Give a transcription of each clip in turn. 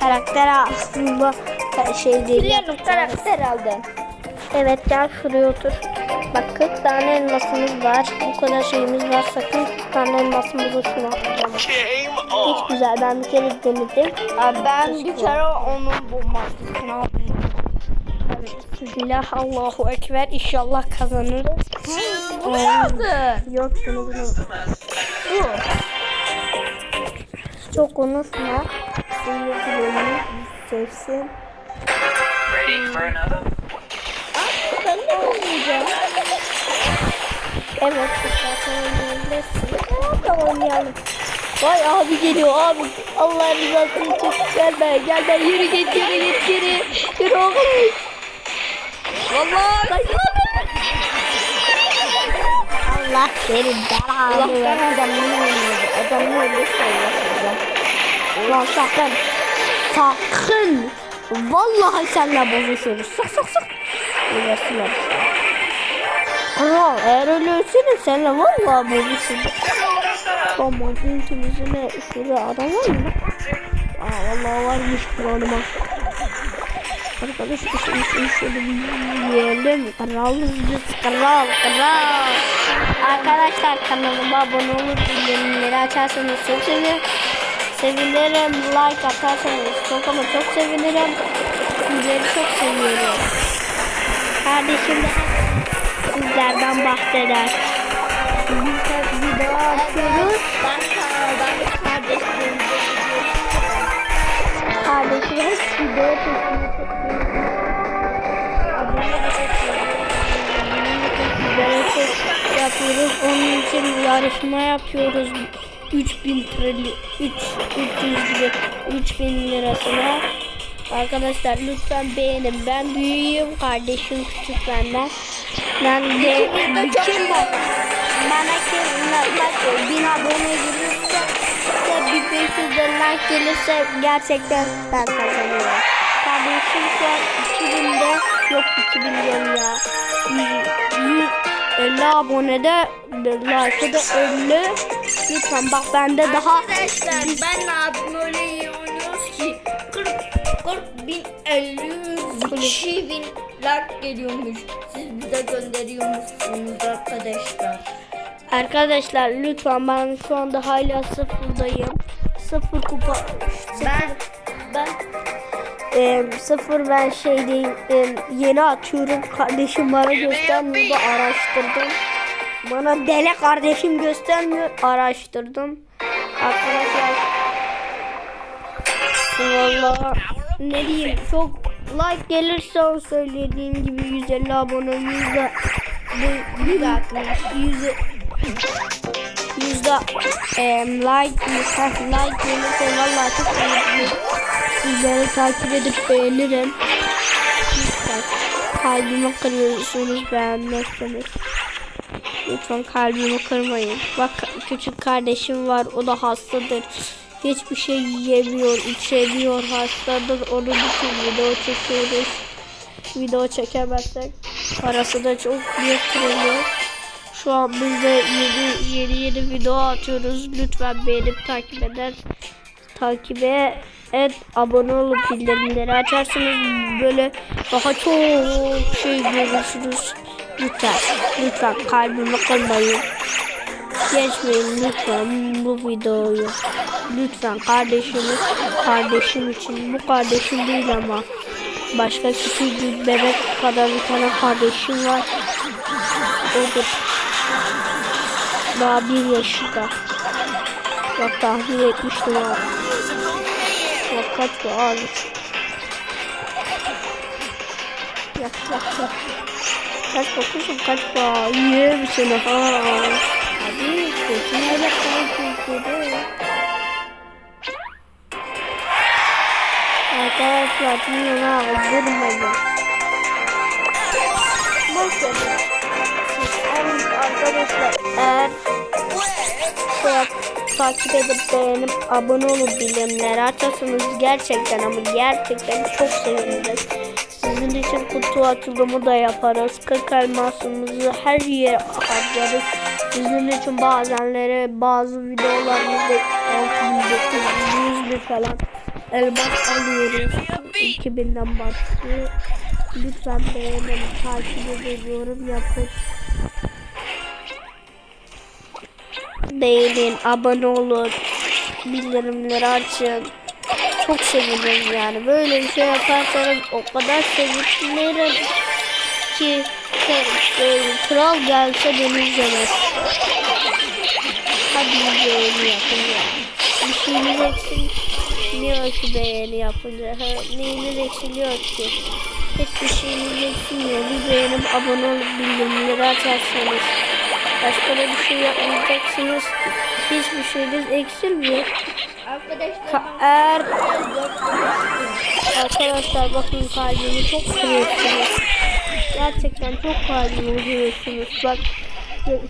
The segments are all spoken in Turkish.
karakter aslında şey değil. Biliyorum karakter aldın. Evet gel şuraya otur. Bak 40 tane elmasımız var. Bu kadar şeyimiz var. Sakın 40 tane elmasımızı şuna atacağım. Hiç güzel. Ben bir kere denedim. Abi ben bir kere onun bombasını aldım. Bismillah Allahu Ekber. İnşallah kazanırız. Bu ne aldın? Yok bunu bunu. Bu. Çok konuşma. Seyircilerimiz sevsin. For another? Ben de oynayacağım. Evet, istersen oynayabilirsin. De oynayalım. Vay abi geliyor abi. Allah rızası için gelme gelme yürü git yürü git geri. Yürü oğlum. Vallahi. Allah senin Allah belanı ben adamını oynuyordu. Adamı öyle söylüyor. Lan sakın. Sakın. Vallahi seninle bozuşuruz. Sak sak sak. Öylesine. Kral eğer ölsene seninle vallahi bozuşuruz. Tamam ilkimizin ne? Şurada adam var mı? Aa vallahi varmış kralıma. Arkadaş işimiz şöyle bir yiyelim. Kralız biz kral kral. Arkadaşlar kanalıma abone olup bildirimleri açarsanız çok sevinirim. Sevinirim. Like atarsanız çok ama çok sevinirim. Sizleri çok seviyorum. Kardeşim de sizlerden bahseder. Biz de video atıyoruz. Kardeşim hep video çekmeyi çok seviyorum. Abone de çok seviyorum. Sizlere çok yapıyoruz. Onun için yarışma yapıyoruz. 3000 trilyon 3 300 gibi 3000 lirasına. Arkadaşlar lütfen beğenin. Ben büyüğüm kardeşim küçük benden. Ben de bütün bana kim bin abone gelirse bir 500 dolar gelirse gerçekten ben kazanıyorum. Kardeşim şu an 2000'de yok 2000 ya. 100, 100 50 abonede like'ı da 50 lütfen bak bende daha arkadaşlar biz... ben abim öyle iyi ki 40 40 bin 50 kişi bin like geliyormuş. Siz bize gönderiyormuşsunuz arkadaşlar. Arkadaşlar lütfen ben şu anda hala sıfırdayım. Sıfır kupa sıfır. ben ben e, sıfır ben şeydeyim. e, yeni atıyorum. Kardeşim bana göstermiyor da araştırdım. Bana deli kardeşim göstermiyor. Araştırdım. Arkadaşlar. Vallahi ne diyeyim çok like gelirse o söylediğim gibi 150 abone yüzde yüzde yüzde yüzde like like gelirse vallahi çok mutluyum. Sizleri takip edip beğenirim. Lütfen kalbimi kırıyorsunuz beğenmezseniz. Lütfen kalbimi kırmayın. Bak küçük kardeşim var o da hastadır. Hiçbir şey yiyemiyor, içemiyor, hastadır. Onun için video çekiyoruz. Video çekemezsek parası da çok yatırılıyor. Şu an biz de yeni yeni yeni video atıyoruz. Lütfen beğenip takip eder. Takibe et, abone olup bildirimleri açarsanız böyle daha çok şey görürsünüz. Lütfen, lütfen kalbimi kırmayın. Geçmeyin lütfen bu videoyu. Lütfen kardeşimi, kardeşim için. Bu kardeşim değil ama. Başka küçük bir bebek kadar bir tane kardeşim var. Odur. Daha bir yaşında. Bak tahmin etmiştim abi. Kaç bu abi. Yak yak yak. Kaç bakıyorsun kaç bu? Yiyor musun ha? Hadi sesin öyle kalkıyor. Arkadaşlar şimdi ne öldürmeyin. Boş verin. Siz en- arkadaşlar eğer şey takip edip beğenip abone olup bildirimleri açarsanız gerçekten ama gerçekten çok seviniriz. Sizin için kutu açılımı da yaparız. 40 elmasımızı her yere harcarız. Sizin için bazenleri bazı videolarımızda 6900 bir falan elmas alıyoruz. 2000'den başlıyor. Lütfen beğenin, takip edin, yorum yapın. Beğenin, abone olun, bildirimleri açın. Çok sevinirim yani. Böyle bir şey yaparsanız o kadar sevinirim ki ke- e, kral gelse beni izlemez. Hadi beğeni yapın ya. Bir şeyiniz eksilmiyor ki beğeni yapınca. Ha, neyiniz eksiliyor ki? Hiçbir şeyiniz eksilmiyor. Bir beğenip abone olup bildirimleri açarsanız. Başka da bir şey yapmayacaksınız. Hiçbir şeyiniz eksilmiyor. Ka- eğer Arkadaşlar bakın kalbimi çok kırıyorsunuz. Gerçekten çok kalbimi kırıyorsunuz. Bak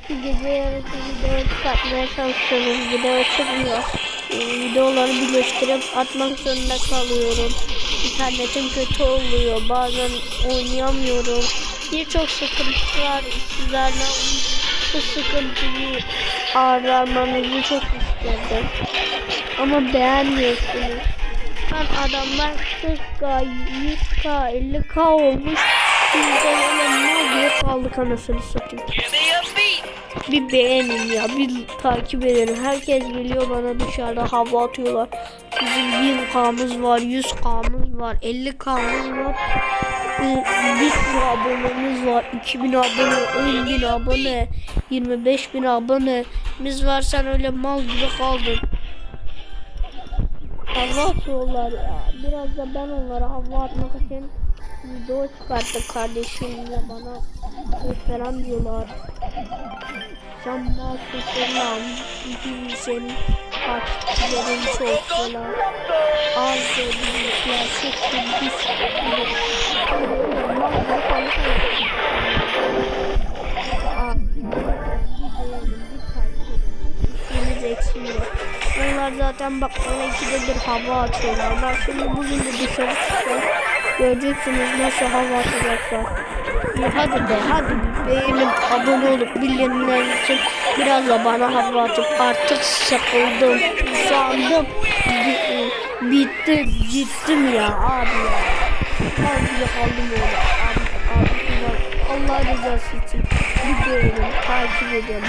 şu gece yarısı video çıkartmaya çalışıyoruz. Video çıkmıyor. Videoları birleştirip atmak zorunda kalıyorum. İnternetim kötü oluyor. Bazen oynayamıyorum. Birçok sıkıntılar sizlerle bu sıkıntıyı ağırlanmanızı çok isterdim. Ama beğenmiyorsunuz. Lan adamlar 40k, 100k, 50k olmuş. Biz de öyle ne diye kaldık anasını satayım. Bir beğenin ya, bir takip edelim. Herkes geliyor bana dışarıda hava atıyorlar. Bizim 1000k'mız var, 100k'mız var, 50k'mız var. Bir sürü abonemiz var. 2000 abone, 10.000 abone, 25.000 abonemiz var. Sen öyle mal gibi kaldın. Hava atıyorlar ya. Biraz da ben onlara hava atmak için video çıkarttık kardeşimle bana falan diyorlar. Mahsussun lan. Bizim takipçilerin çok falan. Az da bizimkiler çok eksiliyor. Onlar zaten bak bana ikide bir hava atıyorlar. Ben şimdi bugün de dışarı çıkacağım. Göreceksiniz nasıl hava atacaklar. Hadi de hadi beğenip abone olup bildirimler için biraz da bana hava atıp artık sıkıldım. Sandım. Bi- Bitti gittim ya abi ya. Abi kaldım öyle. Abi, abi, bak, Allah rızası için bir beğenin, takip edin.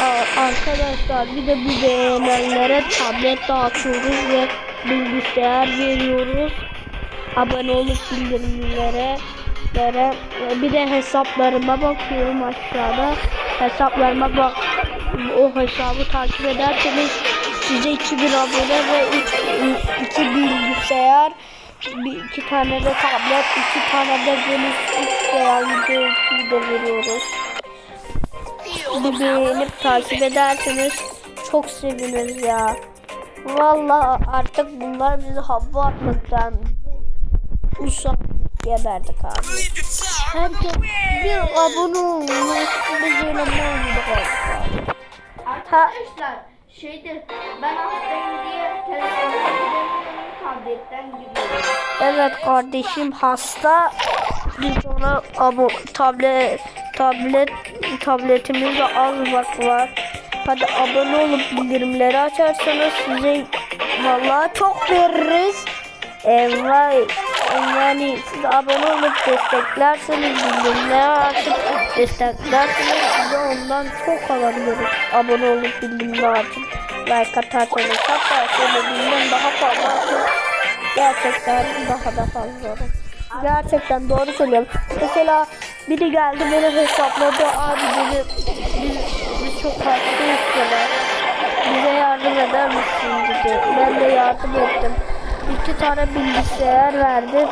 Aa, Arkadaşlar bir de bu beğenenlere tablet dağıtıyoruz ve bilgisayar veriyoruz. Abone olup bildirimlere lere, bir de hesaplarıma bakıyorum aşağıda. Hesaplarıma bak o hesabı takip ederseniz size 2000 abone ve 3 2 bilgisayar bir, iki tane de tablet, iki tane de deniz 3 veya video de veriyoruz bir beğenip takip ederseniz çok seviniriz ya. Valla artık bunlar bizi hava atmaktan usam geberdik abi. Herkes bir abone olmuş. Biz öyle mağlup olduk. Arkadaşlar şeydir ben hastayım diye giremiyorum tabletten giriyorum. Evet kardeşim hasta. Biz ona abo tablet tablet tabletimizde az vakit var. Hadi abone olup bildirimleri açarsanız size vallahi çok veririz. Ee, vay yani siz abone olup desteklerseniz bildirimleri açıp desteklerseniz size ondan çok alabiliriz. Abone olup bildirimleri açıp like atarsanız hatta söylediğimden daha fazla açıp Gerçekten daha da fazla. Gerçekten doğru söylüyorum. Mesela biri geldi beni hesapladı. Abi dedi biz, biz çok hastayız dedi. Bize yardım eder misin dedi. Ben de yardım ettim. İki tane bilgisayar verdi.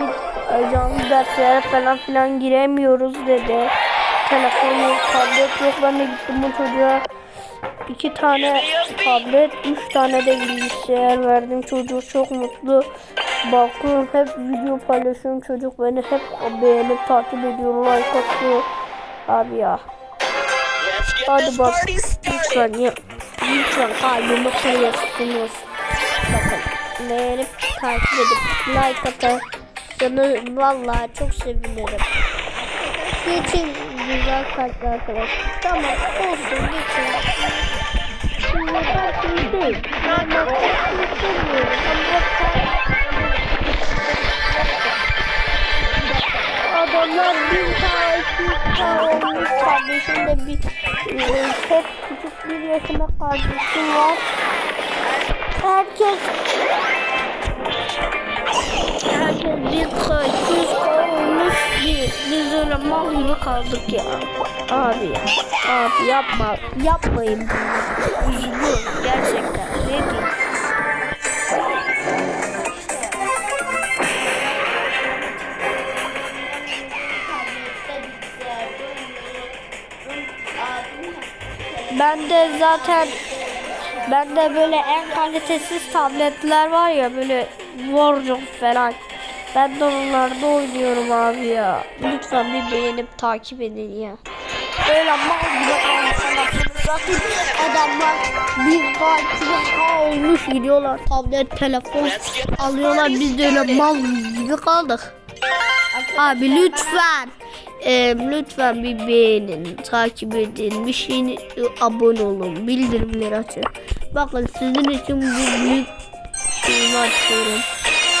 Bir canlı derslere falan filan giremiyoruz dedi. Telefon yok, tablet yok. Ben de gittim bu çocuğa iki tane tablet, üç tane de bilgisayar verdim. Çocuk çok mutlu. Bakıyorum hep video paylaşıyorum. Çocuk beni hep beğenip takip ediyor, like atıyor. Abi ya. Hadi bak lütfen ya. Lütfen kalbimi kırıyorsunuz. Bakın beğenip takip edip like atarsanız vallahi çok sevinirim. Geçin güzel kalpli arkadaşlar. Tamam olsun geçin. Şimdi takip değil. Ben bakmak istemiyorum. Ama Adamlar iki tane olmuş kardeşim de bir e, çok küçük bir yaşında kardeşim var. Herkes herkes bir kız olmuş bir biz öyle mal gibi kaldık ya. Abi ya. Abi yapma. Yapmayın. Üzülüyorum gerçekten. Ne diyeyim? Ben de zaten ben de böyle en kalitesiz tabletler var ya böyle Warzone falan. Ben de onlarda oynuyorum abi ya. Lütfen bir beğenip takip edin ya. Böyle mal gibi adamlar bir kalp olmuş gidiyorlar. Tablet, telefon alıyorlar. Biz de öyle mal gibi kaldık. Abi lütfen e, lütfen bir beğenin, takip edin, bir şeyini e, abone olun, bildirimleri açın. Bakın sizin için bu büyük şeyimi açıyorum.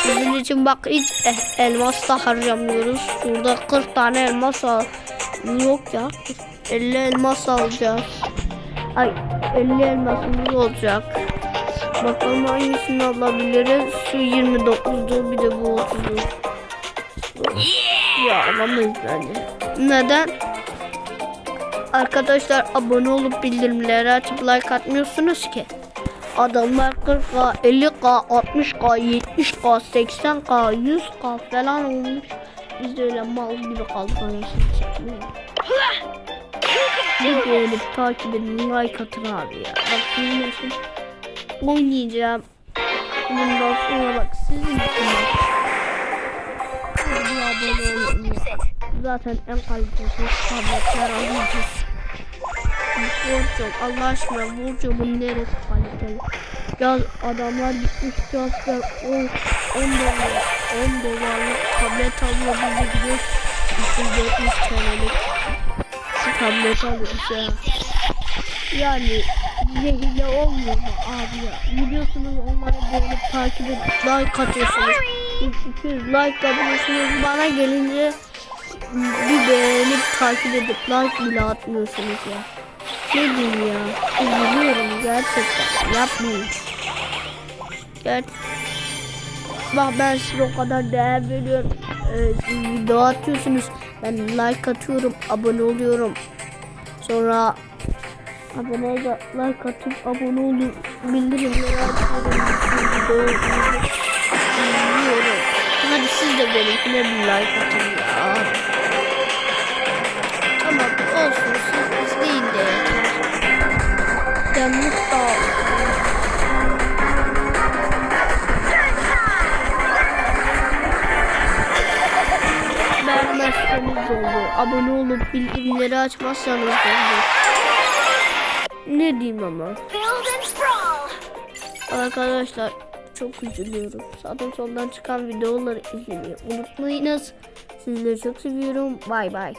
Sizin için bak hiç elmas da harcamıyoruz. Şurada 40 tane elmas al. Yok ya. 50 elmas alacağız. Ay 50 elmasımız olacak. Bakalım hangisini alabiliriz. Şu 29'du bir de bu 30'du. Ya alamayız bence. Neden? Arkadaşlar abone olup bildirimleri açıp like atmıyorsunuz ki. Adamlar 40k, 50k, 60k, 70k, 80k, 100k falan olmuş. Biz de öyle mal gibi kaldık anasını. Bir beğenip takip edin, like atın abi ya. Bak için oynayacağım. Bundan sonra bak sizin için bak. Zaten en kalitesiz tabletler alacağız. Burcu Allah aşkına Burcu'nun neresi kaliteli? Ya adamlar gitmiş fiyatlar 10, 10 dolar 10 dolarlık tablet alıyor bizi gidiyor 370 TL'lik tablet alıyoruz ya. Yani bize hile olmuyor mu abi ya? Gidiyorsunuz onları beğenip takip edip like atıyorsunuz. 200 like atıyorsunuz bana gelince bir beğenip takip edip like bile atmıyorsunuz ya. Ne ya? Üzülüyorum gerçekten. Yapmayın. Ger Bak ben size o kadar değer veriyorum. Ee, siz video atıyorsunuz. Ben like atıyorum, abone oluyorum. Sonra abone de like atıp abone olup bildirimleri açıyorum. Videoyu. Hadi siz de benimkine bir like atın ya. De olur. Abone olup bildirimleri açmazsanız olur. Ne diyeyim ama. Arkadaşlar çok üzülüyorum. Zaten sondan çıkan videoları izlemeyi unutmayınız. Sizleri çok seviyorum. Bay bay.